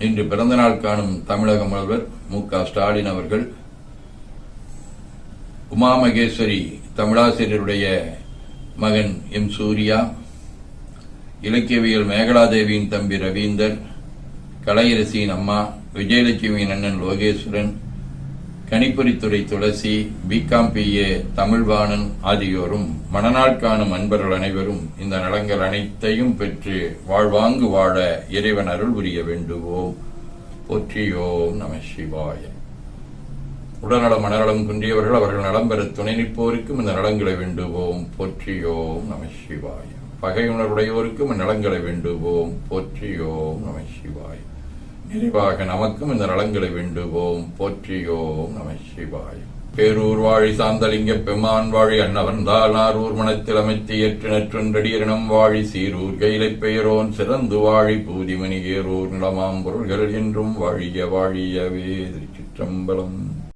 இன்று பிறந்தநாள் காணும் தமிழக முதல்வர் மு க ஸ்டாலின் அவர்கள் உமா மகேஸ்வரி தமிழாசிரியருடைய மகன் எம் சூர்யா இலக்கியவியல் மேகலாதேவியின் தம்பி ரவீந்தர் கலையரசியின் அம்மா விஜயலட்சுமியின் அண்ணன் Lokeswaran கணிப்பொறித்துறை Thulasi B Com BA Tamilvanan ஆகியோரும் மணநாள் காணும் அன்பர்கள் அனைவரும் இந்த நலங்கள் அனைத்தையும் பெற்று வாழ்வாங்கு வாழ இறைவன் அருள் புரிய வேண்டுவோம். போற்றியோம் நம சிவாய. உடல்நலம் மனநலம் குன்றியவர்கள் அவர்கள் நலம் பெற துணை நிற்போருக்கும் இந்த நலங்களை வேண்டுவோம். போற்றியோம் நம சிவாய. பகையுணர்வுடையோருக்கும் நலங்களை வேண்டுவோம். போற்றியோம் நம சிவாய். நிறைவாக நமக்கும் இந்த நலங்களை வேண்டுவோம். போற்றியோம் நம சிவாய். பேரூர் வாழி சாந்தலிங்க பெமான் வாழி அன்னவன்தால் நாரூர் மனத்தில் அமைத்து ஏற்று நற்றொன்றடியரணம் வாழி சீரூர் கைலைப் பெயரோன் சிறந்து வாழி பூதிமணி ஏரூர் நிலமாம் பொருள்கள் என்றும் வாழிய வாழியவே திருச்சிற்றம்பலம்.